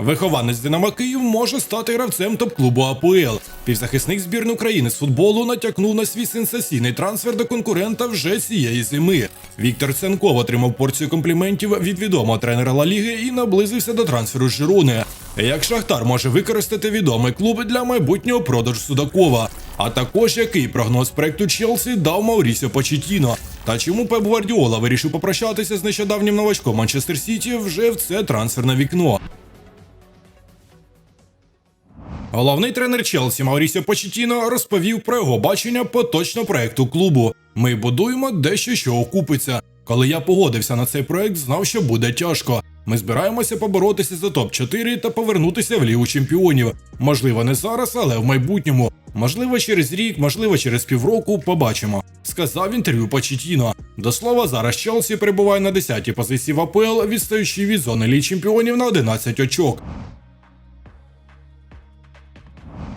Вихованець Динамо Київ може стати гравцем топ-клубу АПЛ. Півзахисник збірної України з футболу натякнув на свій сенсаційний трансфер до конкурента вже цієї зими. Віктор Ценков отримав порцію компліментів від відомого тренера Ла Ліги і наблизився до трансферу з Жирони. Як Шахтар може використати відомий клуб для майбутнього продажу Судакова? А також який прогноз проекту Челсі дав Маурісіо Почетіно? Та чому Пеп Гвардіола вирішив попрощатися з нещодавнім новачком Манчестер Сіті вже в це трансферне вікно? Головний тренер Челсі Маурісіо Почетіно розповів про його бачення поточного проекту клубу. Ми будуємо дещо, що окупиться. Коли я погодився на цей проект, знав, що буде тяжко. Ми збираємося поборотися за топ-4 та повернутися в лігу чемпіонів. Можливо, не зараз, але в майбутньому. Можливо, через рік, можливо, через півроку побачимо. Сказав інтерв'ю Почетіно. До слова, зараз Челсі перебуває на 10-й позиції в АПЛ, відстаючи від зони ліг чемпіонів на 11 очок.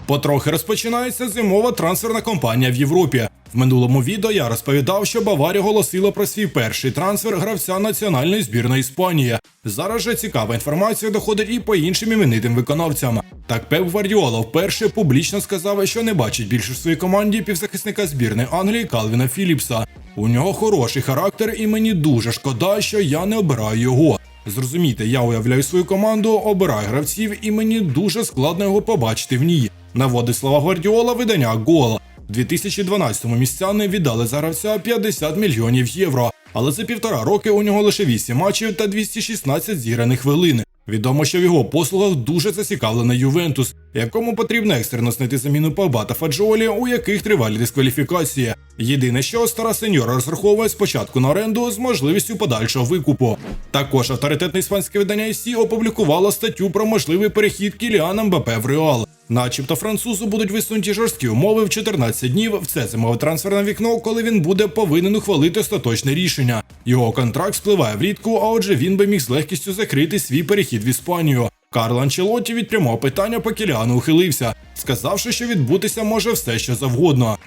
Потрохи розпочинається зимова трансферна кампанія в Європі. В минулому відео я розповідав, що Баварія оголосила про свій перший трансфер гравця національної збірної Іспанії. Зараз же цікава інформація доходить і по іншим іменитим виконавцям. Так Пеп Гвардіола вперше публічно сказав, що не бачить більше в своїй команді півзахисника збірної Англії Калвіна Філіпса. У нього хороший характер, і мені дуже шкода, що я не обираю його. Зрозумійте, я уявляю свою команду, обираю гравців, і мені дуже складно його побачити в ній. Наводить слова Гвардіола видання Гол. У 2012-му містяни віддали за гравця 50 мільйонів євро, але за півтора роки у нього лише 8 матчів та 216 зіграних хвилин. Відомо, що в його послугах дуже зацікавлений Ювентус, якому потрібно екстрено знайти заміну Паба та Фаджолі, у яких тривалі дискваліфікації. Єдине, що стара сеньора розраховує спочатку на оренду з можливістю подальшого викупу. Також авторитетне іспанське видання IC опублікувало статтю про можливий перехід Кіліана Мбапе в Реал. Начебто французу будуть висунуті жорсткі умови в 14 днів в це зимове трансферне вікно, коли він буде повинен ухвалити остаточне рішення. Його контракт спливає влітку, а отже він би міг з легкістю закрити свій перехід в Іспанію. Карло Анчелотті від прямого питання по Кіліану ухилився, сказавши, що відбутися може все що завгодно.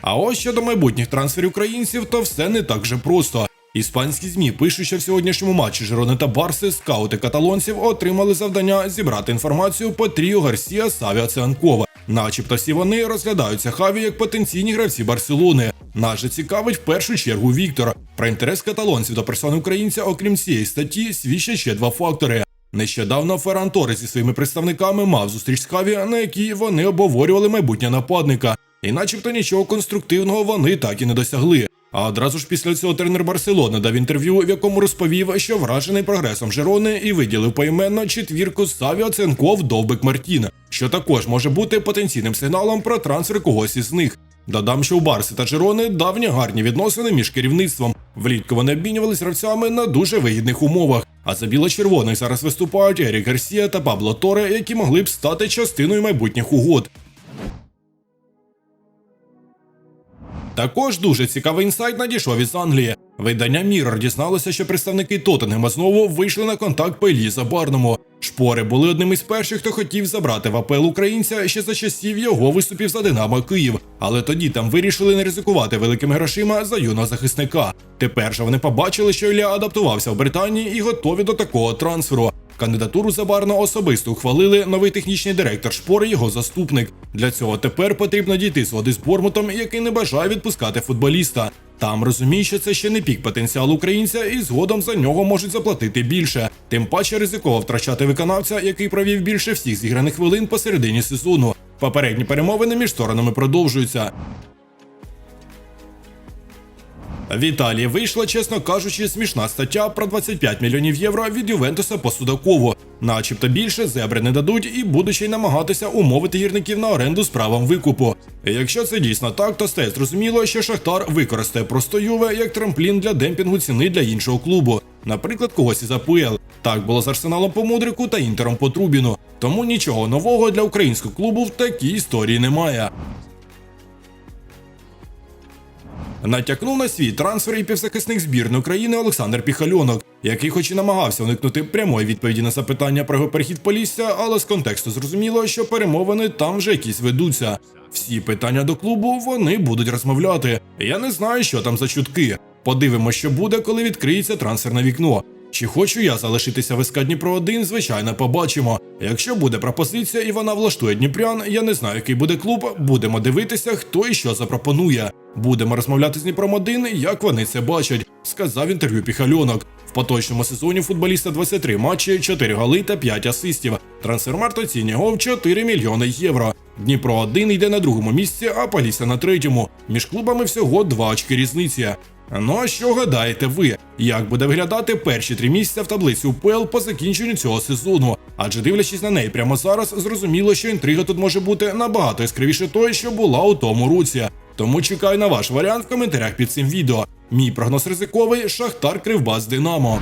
А ось щодо майбутніх трансферів українців, то все не так же просто. Іспанські змі пишуть, що в сьогоднішньому матчі Жирони та Барси скаути каталонців отримали завдання зібрати інформацію по тріо Гарсія Савіа Цианкова. Начебто всі вони розглядаються Хаві як потенційні гравці Барселони. Нас же цікавить в першу чергу Віктор. Про інтерес каталонців до персони українця, окрім цієї статті, свідчать ще два фактори. Нещодавно Ферран Торres зі своїми представниками мав зустріч з Хаві, на якій вони обговорювали майбутнє нападника. І начебто нічого конструктивного вони так і не досягли. А одразу ж після цього тренер Барселони дав інтерв'ю, в якому розповів, що вражений прогресом Жерони і виділив поіменно четвірку Савіо Ценков Довбик Мартін, що також може бути потенційним сигналом про трансфер когось із них. Додам, що у Барси та Жерони давні гарні відносини між керівництвом. Влітку вони обмінювались гравцями на дуже вигідних умовах. А за біло-червоних зараз виступають Ерік Гарсія та Пабло Торе, які могли б стати частиною майбутніх угод. Також дуже цікавий інсайт надійшов із Англії. Видання Mirror дізналося, що представники Тоттенгема знову вийшли на контакт по Іллі Забарному. Шпори були одним із перших, хто хотів забрати в АПЛ українця ще за часів його виступів за Динамо Київ. Але тоді там вирішили не ризикувати великими грошима за юного захисника. Тепер же вони побачили, що Ілля адаптувався в Британії і готові до такого трансферу. Кандидатуру Забарно особисто ухвалили новий технічний директор шпори, його заступник. Для цього тепер потрібно дійти згоди з Бормутом, який не бажає відпускати футболіста. Там розуміє, що це ще не пік потенціалу українця, і згодом за нього можуть заплатити більше. Тим паче ризиково втрачати виконавця, який провів більше всіх зіграних хвилин посередині сезону. Попередні перемовини між сторонами продовжуються. В вийшла, чесно кажучи, смішна стаття про 25 мільйонів євро від Ювентуса по Судакову. Начебто більше зебри не дадуть і будуть ще й намагатися умовити гірників на оренду з правом викупу. Якщо це дійсно так, то стає зрозуміло, що Шахтар використає просто Юве як трамплін для демпінгу ціни для іншого клубу, наприклад, когось із АПЛ. Так було з Арсеналом по Мудрику та Інтером по Трубіну. Тому нічого нового для українського клубу в такій історії немає. Натякнув на свій трансфер і півзахисник збірної України Олександр Піхальонок, який хоч і намагався уникнути прямої відповіді на запитання про його перехід Полісся, але з контексту зрозуміло, що перемовини там вже якісь ведуться. Всі питання до клубу вони будуть розмовляти. Я не знаю, що там за чутки. Подивимося, що буде, коли відкриється трансферне вікно. Чи хочу я залишитися в СК Дніпро 1, звичайно, побачимо. Якщо буде пропозиція і вона влаштує Дніпрян, я не знаю, який буде клуб. Будемо дивитися, хто і що запропонує. Будемо розмовляти з Дніпром 1, як вони це бачать, сказав інтерв'ю Піхальонок. В поточному сезоні футболіста 23 матчі, 4 голи та 5 асистів. Трансфермарт оцінює його в 4 мільйони євро. Дніпро 1 йде на другому місці, а Полісся на третьому. Між клубами всього 2 очки різниці. Ну а що гадаєте ви? Як буде виглядати перші три місяця в таблиці УПЛ по закінченню цього сезону? Адже дивлячись на неї прямо зараз, зрозуміло, що інтрига тут може бути набагато яскравіше той, що була у тому році. Тому чекаю на ваш варіант в коментарях під цим відео. Мій прогноз ризиковий Шахтар Кривбас Динамо.